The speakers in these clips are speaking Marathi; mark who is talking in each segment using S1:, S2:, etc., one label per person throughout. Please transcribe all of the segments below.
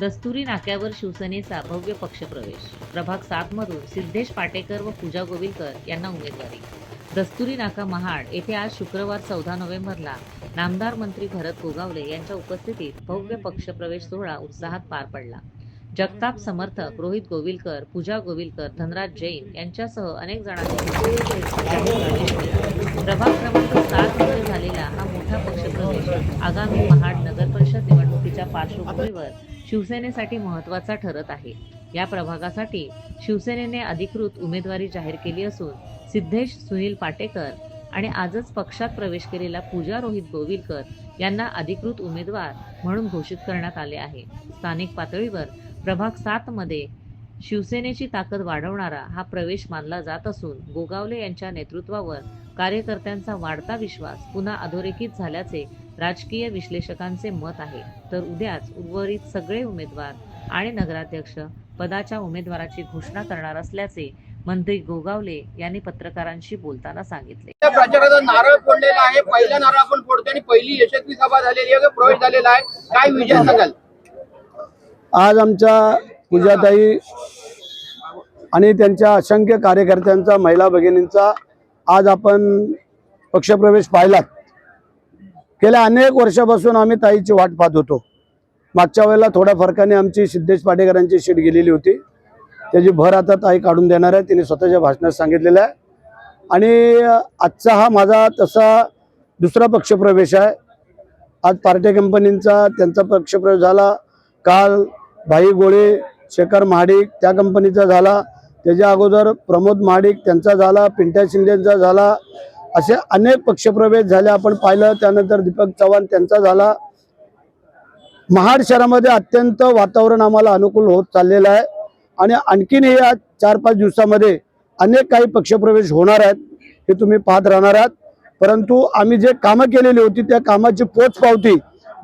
S1: दस्तुरी नाक्यावर शिवसेनेचा भव्य पक्षप्रवेश. प्रभाग सातमधून सिद्धेश पाटेकर व पूजा गोविलकर यांना उमेदवारी. दस्तुरी नाका महाड येथे आज शुक्रवार चौदा नोव्हेंबरला नामदार मंत्री भरत गोगावले यांच्या उपस्थितीत भव्य पक्षप्रवेश सोहळा उत्साहात पार पडला. जगताप समर्थक रोहित गोविलकर पूजा गोविलकर धनराज जैन यांच्यासह अनेक जणांनी प्रभाग क्रमांक सात मध्ये झालेला हा मोठा पक्षप्रवेश आगामी महाड नगर परिषद निवडणुकीच्या पार्श्वभूमीवर शिवसेनेसाठी महत्त्वाचा ठरत आहे. या प्रभागासाठी शिवसेनेने अधिकृत उमेदवारी जाहीर केली असून सिद्धेश सुनील पाटेकर आणि आजच पक्षात प्रवेश केलेला पूजा रोहित गोविलकर यांना अधिकृत उमेदवार म्हणून घोषित करण्यात आले आहे. स्थानिक पातळीवर प्रभाग सात मध्ये शिवसेनेची ताकद वाढवणारा हा प्रवेश मानला जात असून गोगावले यांच्या नेतृत्वावर कार्यकर्त्यांचा वाढता विश्वास पुन्हा अधोरेखित झाल्याचे राजकीय विश्लेषकांचे मत आहे. तर उद्याच उर्वरित सगळे उमेदवार आणि नगराध्यक्ष पदाच्या उमेदवाराची घोषणा करणार असल्याचे मंत्री गोगावले यांनी पत्रकारांशी बोलताना सांगितले.
S2: प्रचाराचा नारळ फोडलेला आहे. पहिला नारळ आपण फोडतो आणि पहिली यशस्वी सभा झालेली आहे प्रवेश झालेला आहे. काय विजय सांगाल?
S3: आज आमच्या पूजाताई आणि त्यांच्या असंख्य कार्यकर्त्यांचा महिला भगिनींचा आज आपण पक्षप्रवेश पाहिलात. गेल्या अनेक वर्षापासून आम्ही ताईची वाट पाहत होतो. मागच्या वेळेला थोड्या फरकाने आमची सिद्धेश पाटेकरांची शीट गेलेली होती. त्याची भर आता ताई काढून देणार आहे. तिने स्वतःच्या भाषणात सांगितलेलं आहे. आणि आजचा हा माझा तसा दुसरा पक्षप्रवेश आहे. आज पार्टी कंपनींचा त्यांचा पक्षप्रवेश झाला. काल भाई गोळे शेखर महाडिक त्या कंपनीचा झाला. त्याच्या अगोदर प्रमोद महाडिक त्यांचा झाला पिंट्या शिंदेचा झाला. असे अनेक पक्षप्रवेश झाले. आपण पाहिलं त्यानंतर दीपक चव्हाण त्यांचा झाला. महाड शहरामध्ये अत्यंत वातावरण आम्हाला अनुकूल होत चाललेलं आहे. आणि आणखीन या चार पाच दिवसामध्ये अनेक काही पक्षप्रवेश होणार आहेत हे तुम्ही पाहत राहणार आहात. परंतु आम्ही जे कामं केलेली होती त्या कामाची पोचपावती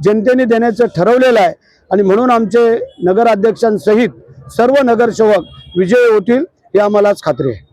S3: जनतेने देण्याचं ठरवलेलं आहे. आणि म्हणून आमचे नगराध्यक्षांसहित सर्व नगरसेवक विजयी होतील ही आम्हालाच खात्री आहे.